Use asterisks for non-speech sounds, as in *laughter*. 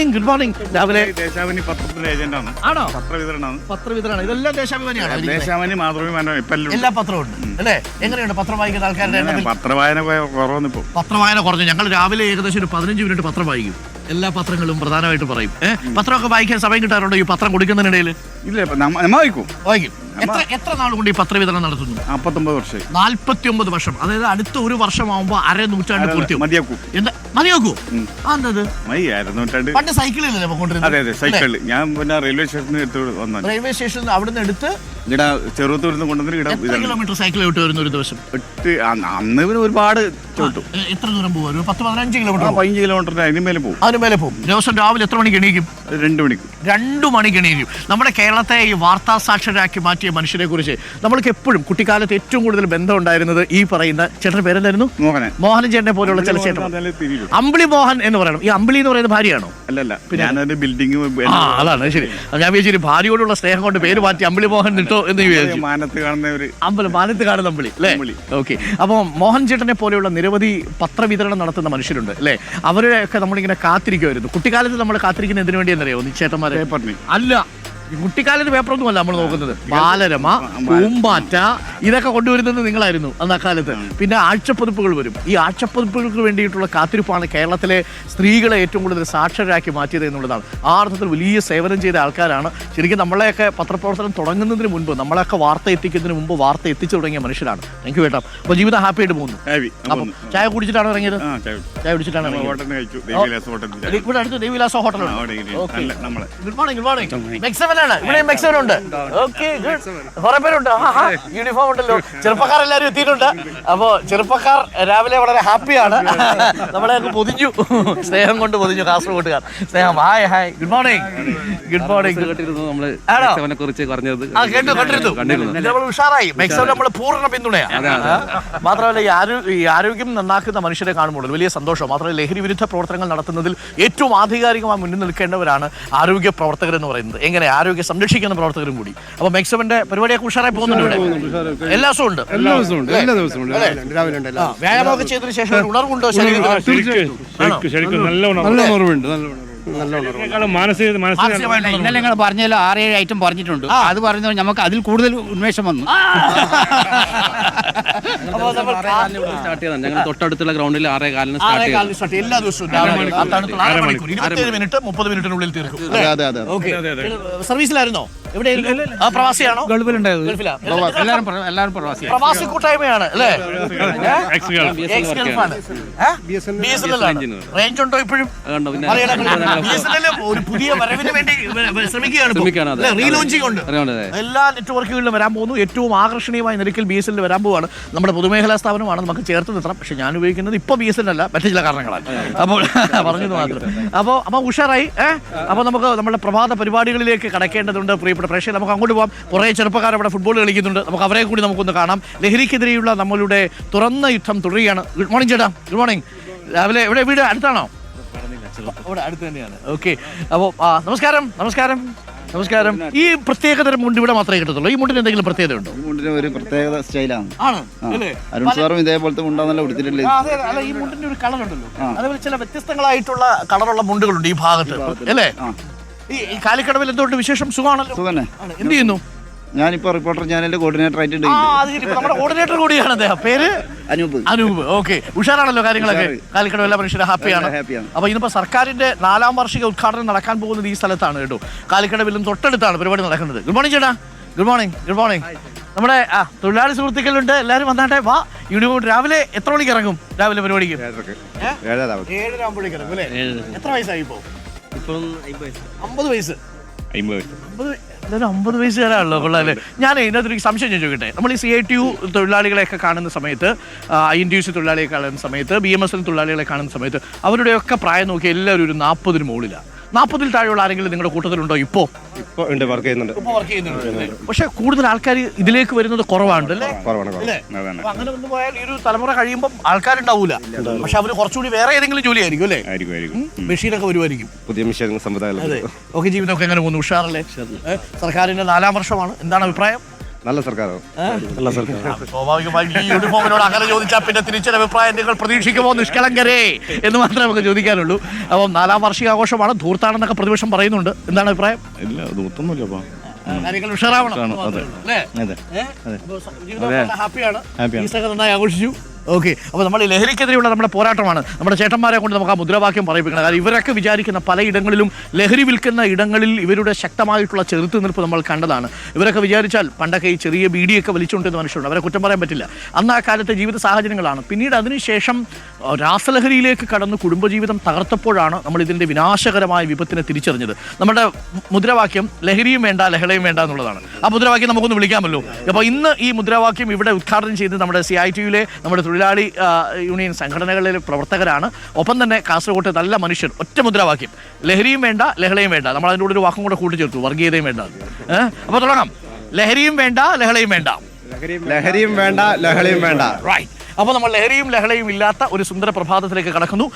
Morning good morning രാവിലെ ദേശാഭിമാനി പത്രത്തിന്റെ ഏജന്റാണ്. ആണോ? പത്രവിതരണമാണ് പത്രവിതരണം ഇതെല്ലാം ദേശാഭിമാനിയാണ്. ദേശാഭിമാനി മാതൃഭൂമി ഇപ്പൊ എല്ലാം എല്ലാ പത്രവും ഉണ്ട്. അല്ലേ? എങ്ങനെയുണ്ട് പത്രം വായിക്കുന്ന ആൾക്കാരുടെ എണ്ണത്തിൽ? പത്രവായന കുറവൊന്നും ഇപ്പൊ. പത്രവായന കുറഞ്ഞു. ഞങ്ങൾ രാവിലെ ഏകദേശം ഒരു പതിനഞ്ച് മിനിറ്റ് പത്രം വായിക്കും. എല്ലാ പത്രങ്ങളും പ്രധാനമായിട്ട് പറയും. ഏഹ് പത്രമൊക്കെ വായിക്കാൻ സമയം കിട്ടാറുണ്ടോ ഈ പത്രം കൊടുക്കുന്നതിനിടയിൽ? ഇല്ല നമ്മ വായിക്കും. വായിക്കും. എത്ര എത്ര നാൾ കൊണ്ട് ഈ പത്രവിതരണം നടത്തുന്നു? വർഷമായി. നാൽപ്പത്തി ഒമ്പത് വർഷം. അതായത് അടുത്ത ഒരു വർഷമാകുമ്പോ അര നൂറ്റാണ്ട് പൂർത്തിയാവും. മതിയാക്കും. എന്താ? മതിയാക്കൂ? പണ്ട് സൈക്കിളിലല്ലേ കൊണ്ടിരുന്നത് അതെ അതെ സൈക്കിളിൽ ഞാൻ പിന്നെ റെയിൽവേ സ്റ്റേഷനിൽ എടുത്ത് വന്നു റെയിൽവേ സ്റ്റേഷനിൽ നിന്ന് അവിടുന്ന് എടുത്ത് ഇവിടെ കൊണ്ടുവന്നിട്ട് എത്ര കിലോമീറ്റർ സൈക്കിൾ വിട്ട് വരുന്ന ഒരു ദിവസം? എട്ട് അന്ന് പിന്നെ ഒരുപാട് ചോട്ടു. എത്ര ദൂരം പോകും ഒരു പത്ത് പതിനഞ്ച് കിലോമീറ്റർ പതിനഞ്ച് കിലോമീറ്ററിന്റെ അതിന് മേലെ പോകും അതിന് മേലെ പോകും ദിവസം രാവിലെ എത്ര മണിക്ക് എണീക്കും? രണ്ട് മണിക്ക്. രണ്ട് മണിക്ക് എണീക്കും. നമ്മുടെ കേരളത്തെ ഈ വാർത്താ സാക്ഷരരാക്കി മാറ്റിയ മനുഷ്യരെ കുറിച്ച് നമ്മൾക്ക് എപ്പോഴും കുട്ടിക്കാലത്ത് ഏറ്റവും കൂടുതൽ ബന്ധം ഉണ്ടായിരുന്നത് ഈ പറയുന്ന ചേട്ടൻ പേരെന്തായിരുന്നു? മോഹനൻ. മോഹൻ ചേട്ടനെ പോലെയുള്ള ചില ചേട്ടൻ അമ്പിളി മോഹൻ എന്ന് പറയണം. ഈ അമ്പിളി എന്ന് പറയുന്ന ഭാര്യയാണോ? അല്ലല്ല പിന്നെ ബിൽഡിംഗ് ആ അതാണ് ശരി. ഞാൻ വിചാരിച്ചു ഭാര്യയോടുള്ള സ്നേഹം കൊണ്ട് പേര് മാറ്റി അമ്പിളി മോഹൻ ഇട്ടോ എന്ന് വിചാരിച്ചു. മാനത്ത് കാണുന്ന ഒരു അമ്പലം മാനത്ത് കാണുന്ന അമ്പിളി അല്ലേ. ഓക്കെ. അപ്പോൾ മോഹൻ ചേട്ടനെ പോലെയുള്ള നിരവധി പത്രവിതരണം നടത്തുന്ന മനുഷ്യരുണ്ട് അല്ലേ? അവരെയൊക്കെ നമ്മളിങ്ങനെ കാത്തിരിക്കുമായിരുന്നു കുട്ടിക്കാലത്ത് നമ്മൾ കാത്തിരിക്കുന്ന എന്തിനു വേണ്ടിയെന്നറിയോ? ചേട്ടന്മാരെ പേപ്പറിന്. അല്ല കുട്ടിക്കാലത്ത് പേപ്പറൊന്നും അല്ല നമ്മൾ നോക്കുന്നത്. ബാലരമ പൂമ്പാറ്റ ഇതൊക്കെ കൊണ്ടുവരുന്നത് നിങ്ങളായിരുന്നു അന്ന് അക്കാലത്ത് പിന്നെ ആഴ്ചപ്പതിപ്പുകൾ വരും. ഈ ആഴ്ചപ്പതിപ്പുകൾക്ക് വേണ്ടിയിട്ടുള്ള കാത്തിരിപ്പാണ് കേരളത്തിലെ സ്ത്രീകളെ ഏറ്റവും കൂടുതൽ സാക്ഷരരാക്കി മാറ്റിയത് എന്നുള്ളതാണ്. ആ അർത്ഥത്തിൽ വലിയ സേവനം ചെയ്ത ആൾക്കാരാണ്. ശരിക്കും നമ്മളെയൊക്കെ പത്രപ്രവർത്തനം തുടങ്ങുന്നതിന് മുൻപ് നമ്മളെയൊക്കെ വാർത്ത എത്തിക്കുന്നതിന് മുമ്പ് വാർത്ത എത്തിച്ചു തുടങ്ങിയ മനുഷ്യരാണ്. താങ്ക് യു കേട്ടോ അപ്പോൾ ജീവിതം ഹാപ്പി ആയിട്ട് പോകുന്നു. അപ്പം ചായ കുടിച്ചിട്ടാണ് ഇറങ്ങിയത്? ചായ കുടിച്ചിട്ടാണ് ഇറങ്ങിയത്. ഇവിടെ അടുത്ത് ദേവിലാസ ഹോട്ടലുണ്ട്. ഗുഡ് മോർണിംഗ് ഗുഡ് മോർണിംഗ് മെക്സവനാണ് ഇവിടെ മെക്സവൻ ഉണ്ട് ഓക്കെ കുറെ പേരുണ്ട്. യൂണിഫോം ഉണ്ടല്ലോ. ചെറുപ്പക്കാർ ചെറുപ്പക്കാരെല്ലാരും എത്തിയിട്ടുണ്ട്. അപ്പോ ചെറുപ്പക്കാർ രാവിലെ വളരെ ഹാപ്പിയാണ്. നമ്മളെ അങ്ങ് പൊതിഞ്ഞു. സ്നേഹം കൊണ്ട് പൊതിഞ്ഞു കാസർഗോട്ടുകാർ. സ്നേഹം. Hi hi good morning good morning കേട്ടിരുന്നു കുറിച്ച് പറഞ്ഞത്. ആ കേട്ടു കണ്ടിരുന്നു. കണ്ടിരുന്നു നമ്മൾ ഉഷാറായി. മെക്സവൻ നമ്മൾ പൂർണ പിന്തുണയാണ്. മാത്രമല്ല ഈ ആരോഗ്യം നന്നാക്കുന്ന മനുഷ്യരെ കാണുമ്പോൾ വലിയ സന്തോഷം. മാത്രമല്ല ലഹരി വിരുദ്ധ പ്രവർത്തനങ്ങൾ നടത്തുന്നതിൽ ഏറ്റവും ആധികാരികമായി മുന്നിൽ നിൽക്കേണ്ടവരാണ് ആരോഗ്യ പ്രവർത്തകർ എന്ന് പറയുന്നത്. എങ്ങനെ? ആരോഗ്യം സംരക്ഷിക്കുന്ന പ്രവർത്തകരും കൂടി. അപ്പൊ മെക്സവന്റെ പരിപാടിയൊക്കെ ഉഷാറായി പോകുന്നുണ്ട് ഇവിടെ. എല്ലാ ദിവസവും ഉണ്ട്. എല്ലാ ദിവസവും ഉണ്ട് എല്ലാ ദിവസവും ഉണ്ട്. രാവിലെ ഉണ്ട് ആ, വ്യായാമമൊക്കെ ചെയ്തതിനു ശേഷം ഉണർവുണ്ടോ ശരീരത്തിൽ ശരിക്കും ശരിക്കും ശരിക്കും നല്ല ഉണർവ് നല്ല ഉണർവുണ്ട്. നല്ല ഉണർവ്. ഇതിനേക്കാളും മാനസിക മാനസിക മാനസികമായിട്ടുള്ള ഇന്നലെ നിങ്ങൾ പറഞ്ഞതിൽ ആറ് ഏഴ് ഐറ്റം പറഞ്ഞിട്ടുണ്ട് അത് പറയുന്നത് നമുക്ക് അതിൽ കൂടുതൽ ഉന്മേഷം വന്നു. *laughs* നമ്മൾ സ്റ്റാർട്ട് ചെയ്തതാണ്. ഞങ്ങൾ തൊട്ടടുത്തുള്ള ഗ്രൗണ്ടിൽ ആറേ കാലിന് സ്റ്റാർട്ട് ചെയ്തു. എല്ലാ ദിവസവും രാവിലെ ആ മണിക്കൂർ. ഇരുപത്തിയേഴ് മിനിറ്റ് മുപ്പത് മിനിറ്റിനുള്ളിൽ തീർക്കും. സർവീസിലായിരുന്നോ ആ പ്രവാസിയാണോ? ഗൾഫിലുണ്ടായത് ഗൾഫിലാ? എല്ലാവരും പ്ര- എല്ലാവരും പ്രവാസി പ്രവാസി കൂട്ടായ്മയാണ് അല്ലേ? എക്സ് ഗൾഫാണ്. റേഞ്ച് ഉണ്ടോ ഇപ്പോഴും? കണ്ടോ പിന്നെ BSNL ഒരു പുതിയ വരവിന് വേണ്ടി ശ്രമിക്കുകയാണ് ശ്രമിക്കുകയാണ്, അതെ. റീലോഞ്ചിങ് ഉണ്ട്. അതെ. എല്ലാ നെറ്റ്വർക്കുകളിലും വരാൻ പോകുന്നു. ഏറ്റവും ആകർഷണീയമായ നിരക്കിൽ ബി എസ് എല്ലിൽ വരാൻ പോവാണ്. നമ്മുടെ പൊതുമേഖലാ സ്ഥാപനമാണ് നമുക്ക് ചേർത്ത് നിർത്തണം. പക്ഷെ ഞാൻ ഉപയോഗിക്കുന്നത് ഇപ്പോൾ ബി എസ് എൽ അല്ല മറ്റു ചില കാരണങ്ങളാണ് അപ്പോൾ പറഞ്ഞത് മാത്രം. അപ്പോൾ അപ്പോൾ ഉഷാറായി ഏഹ് അപ്പോൾ നമുക്ക് നമ്മുടെ പ്രഭാത പരിപാടികളിലേക്ക് കടക്കേണ്ടതുണ്ട് പ്രിയപ്പെട്ട പ്രേക്ഷകർ നമുക്ക് അങ്ങോട്ട് പോകാം കുറേ ചെറുപ്പക്കാർ അവിടെ ഫുട്ബോൾ കളിക്കുന്നുണ്ട്. നമുക്ക് അവരെ കൂടി നമുക്കൊന്ന് കാണാം. ലഹരിക്കെതിരെയുള്ള നമ്മളുടെ തുറന്ന യുദ്ധം തുടരുകയാണ്. ഗുഡ് മോർണിംഗ് ചേട്ടാ. ഗുഡ് മോർണിംഗ് രാവിലെ എവിടെ? വീട് അടുത്താണോ? അവിടെ അടുത്ത് തന്നെയാണ്. ഓക്കെ അപ്പോൾ നമസ്കാരം. നമസ്കാരം. നമസ്കാരം. ഈ പ്രത്യേകതരം മുണ്ട് ഇവിടെ മാത്രമേ കിട്ടത്തുള്ളൂ. ഈ മുണ്ടിന് എന്തെങ്കിലും പ്രത്യേകത ഉണ്ടോ? ഈ മുണ്ടിന് ഒരു പ്രത്യേക സ്റ്റൈലാണ്. അരുൺ സാറും ഇതേപോലത്തെ മുണ്ടാന്നല്ല ആ, അതെ. അല്ല ഈ മുണ്ടിന്റെ ഒരു കളർ ഉണ്ടല്ലോ അതേപോലെ ചില വ്യത്യസ്തങ്ങളായിട്ടുള്ള കളറുള്ള മുണ്ടുകളുണ്ട് ഈ ഭാഗത്ത്. അല്ലേ? ഈ ഈ കാലിക്കടവിൽ എന്തുകൊണ്ട് വിശേഷം സുഖമാണല്ലോ? സുഖന്നെ. ആണ്. എന്ത് ചെയ്യുന്നു? ഞാനിപ്പോ റിപ്പോർട്ടർ ചാനലിന്റെ കോർഡിനേറ്റർ ആയിട്ടുണ്ട് ആ അത് ശരി. ഇപ്പൊ നമ്മുടെ കോർഡിനേറ്റർ കൂടിയാണ് അദ്ദേഹം. പേര്? അനൂപ്. അനൂപ്. ഓക്കെ. ഉഷാറാണല്ലോ കാര്യങ്ങളൊക്കെ. ഉഷാറ്. കാലിക്കടവ് എല്ലാ മനുഷ്യരും ഹാപ്പിയാണ്. എല്ലാം happy ആണ്. അപ്പൊ ഇന്നിപ്പോ സർക്കാരിന്റെ നാലാം വാർഷിക ഉദ്ഘാടനം നടക്കാൻ പോകുന്നത് ഈ സ്ഥലത്താണ് കേട്ടോ. കാലിക്കടവിലും തൊട്ടടുത്താണ് പരിപാടി നടക്കുന്നത്. ഗുഡ് മോർണിംഗ് ചേട്ടാ. ഗുഡ് മോർണിംഗ് ഗുഡ് മോർണിംഗ് നമ്മുടെ ആ തൊഴിലാളി സുഹൃത്തുക്കളുണ്ട്. എല്ലാവരും വന്നാട്ടെ. വാ. യൂണിഫോം രാവിലെ എത്ര മണിക്ക് ഇറങ്ങും? രാവിലെ പരിപാടിക്ക്? ഏഴര ഇറങ്ങും അല്ലേ? എത്ര വയസ്സായി ഇപ്പോ അമ്പത് വയസ്സ്. അമ്പത് വയസ്സുകാരാണല്ലോ കൊള്ളാല്ലേ ഞാൻ ഇതിനകത്തൊരു സംശയം ഞാൻ ചോദിക്കട്ടെ? നമ്മൾ ഈ സി ഐ ടി യു തൊഴിലാളികളെയൊക്കെ കാണുന്ന സമയത്ത് I N T U C തൊഴിലാളിയെ കാണുന്ന സമയത്ത് ബി എം എസ് എൽ തൊഴിലാളികളെ കാണുന്ന സമയത്ത് അവരുടെയൊക്കെ പ്രായം നോക്കി എല്ലാവരും ഒരു നാൽപ്പതിന് മുകളിലാണ് നാൽപ്പതിൽ താഴെയുള്ള ആരെങ്കിലും നിങ്ങളുടെ കൂട്ടത്തിലുണ്ടോ ഇപ്പോ? ഇപ്പോൾ ഉണ്ട് വർക്ക് ചെയ്യുന്നുണ്ട്. ഇപ്പോൾ വർക്ക് ചെയ്യുന്നുണ്ട് പക്ഷേ കൂടുതൽ ആൾക്കാർ ഇതിലേക്ക് വരുന്നത് കുറവാണ് അല്ലേ? കുറവാണ് അല്ലേ? അതാണ് അങ്ങനെ വന്നു പോയാൽ ഈ ഒരു തലമുറ കഴിയുമ്പോൾ ആൾക്കാരുണ്ടാവൂല. പക്ഷെ അവർ കുറച്ചുകൂടി വേറെ ഏതെങ്കിലും ജോലി ആയിരിക്കും അല്ലേ? ആയിരിക്കും ആയിരിക്കും. മെഷീനൊക്കെ വരുമായിരിക്കും. പുതിയ മെഷീൻ സമ്പ്രദായം ഓക്കെ ജീവിതമൊക്കെ എങ്ങനെ പോകുന്നു? ഉഷാറല്ലേ? സർക്കാരിന്റെ നാലാം വർഷമാണ്. എന്താണ് അഭിപ്രായം? നല്ല സർക്കാരോ? നല്ല സർക്കാർ സ്വാഭാവികമായി ഈ യൂണിഫോമിനോട് അങ്ങനെ ചോദിച്ചാൽ പിന്നെ തിരിച്ചൊരു അഭിപ്രായം നിങ്ങൾ പ്രതീക്ഷിക്കുമോ നിഷ്കളങ്കരേ എന്ന് മാത്രമേ നമുക്ക് ചോദിക്കാനുള്ളൂ. അപ്പം നാലാം വാർഷികാഘോഷമാണ്. ധൂർത്താണെന്നൊക്കെ പ്രതിപക്ഷം പറയുന്നുണ്ട്. എന്താണ് അഭിപ്രായം? ഇല്ല ധൂർത്തൊന്നുമില്ല കാര്യങ്ങൾ ഉഷാറാവണം. അല്ലേ? അതെ. ഏ? ജീവിതം നല്ല ഹാപ്പിയാണ് ഹാപ്പിയാണ്. ഈസ്റ്റൊക്കെ നന്നായി ആഘോഷിച്ചു. ഓക്കെ അപ്പോൾ നമ്മൾ ലഹരിക്കെതിരെയുള്ള നമ്മുടെ പോരാട്ടമാണ്. നമ്മുടെ ചേട്ടന്മാരെ കൊണ്ട് നമുക്ക് ആ മുദ്രാവാക്യം പറയിപ്പിക്കണം. കാരണം ഇവരൊക്കെ വിചാരിക്കുന്ന പലയിടങ്ങളിലും ലഹരി വിൽക്കുന്ന ഇടങ്ങളിൽ ഇവരുടെ ശക്തമായിട്ടുള്ള ചെറുത്തുനിൽപ്പ് നമ്മൾ കണ്ടതാണ്. ഇവരൊക്കെ വിചാരിച്ചാൽ പണ്ടൊക്കെ ഈ ചെറിയ ബീഡിയൊക്കെ വലിച്ചുകൊണ്ടിരുന്ന മനുഷ്യരുണ്ട്. അവരെ കുറ്റം പറയാൻ പറ്റില്ല. അന്ന് ആ കാലത്തെ ജീവിത സാഹചര്യങ്ങളാണ്. പിന്നീട് അതിനുശേഷം രാസലഹരിയിലേക്ക് കടന്ന് കുടുംബജീവിതം തകർത്തപ്പോഴാണ് നമ്മൾ ഇതിന്റെ വിനാശകരമായ വിപത്തിനെ തിരിച്ചറിഞ്ഞത്. നമ്മുടെ മുദ്രാവാക്യം ലഹരിയും വേണ്ട ലഹളയും വേണ്ട എന്നുള്ളതാണ്. ആ മുദ്രാവാക്യം നമുക്കൊന്ന് വിളിക്കാമല്ലോ. അപ്പോൾ ഇന്ന് ഈ മുദ്രാവാക്യം ഇവിടെ ഉദ്ഘാടനം ചെയ്ത് നമ്മുടെ സി ഐ ടിയിലെ നമ്മുടെ തൊഴിലാളി യൂണിയൻ സംഘടനകളിലെ പ്രവർത്തകരാണ്. ഒപ്പം തന്നെ കാസർഗോട്ടെ നല്ല മനുഷ്യർ ഒറ്റ മുദ്രാവാക്യം. ലഹരിയും വേണ്ട ലഹളയും വേണ്ട. നമ്മൾ അതിന്റെ കൂടെ ഒരു വാക്കും കൂടെ കൂട്ടിച്ചേർത്തു വർഗീയതയും വേണ്ട അപ്പോൾ തുടങ്ങാം. ലഹരിയും വേണ്ട ലഹളയും വേണ്ട. ലഹരിയും വേണ്ട ലഹളയും വേണ്ട. റൈറ്റ് അപ്പോൾ നമ്മൾ ലഹരിയും ലഹളയും ഇല്ലാത്ത ഒരു സുന്ദര പ്രഭാതത്തിലേക്ക് കടക്കുന്നു.